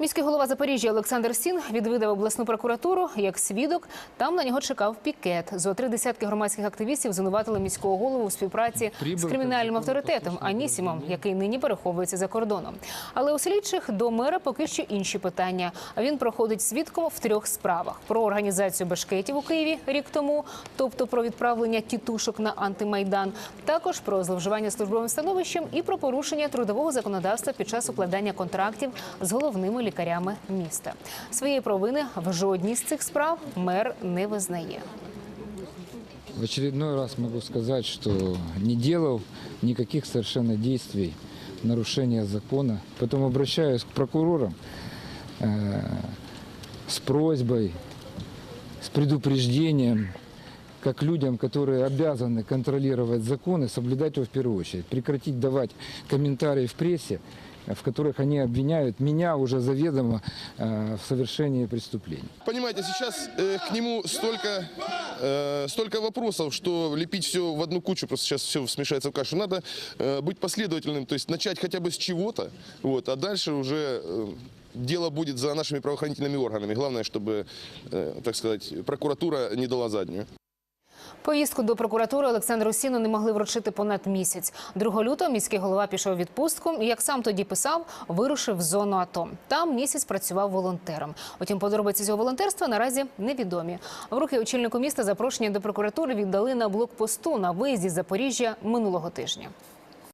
Міський голова Запоріжжя Олександр Сін відвідав обласну прокуратуру як свідок. Там на нього чекав пікет. Зо три десятки громадських активістів звинуватили міського голову у співпраці з кримінальним авторитетом Анісімом, який нині переховується за кордоном. Але у слідчих до мера поки що інші питання. А він проходить свідком в трьох справах: про організацію башкетів у Києві рік тому, тобто про відправлення тітушок на антимайдан, також про зловживання службовим становищем і про порушення трудового законодавства під час укладання контрактів з головними лікарями міста. Своєї провини в жодній з цих справ мер не визнає. В очередной раз могу сказать, что не делал никаких совершенно действий нарушения закона. Поэтому обращаюсь к прокурорам э, с просьбой, с предупреждением, как людям, которые обязаны контролировать законы, соблюдать его в первую очередь. Прекратить давать комментарии в прессе, в которых они обвиняют меня уже заведомо э, в совершении преступлений. Понимаете, сейчас э, к нему столько, э, столько вопросов, что лепить все в одну кучу, просто сейчас все смешается в кашу. Надо быть последовательным, то есть начать хотя бы с чего-то, вот, а дальше уже дело будет за нашими правоохранительными органами. Главное, чтобы, так сказать, прокуратура не дала заднюю. Поїздку до прокуратури Олександру Сіну не могли вручити понад місяць. 2 лютого міський голова пішов у відпустку і, як сам тоді писав, вирушив в зону АТО. Там місяць працював волонтером. Утім, подробиці цього волонтерства наразі невідомі. В руки очільнику міста запрошення до прокуратури віддали на блокпосту на виїзді з Запоріжжя минулого тижня.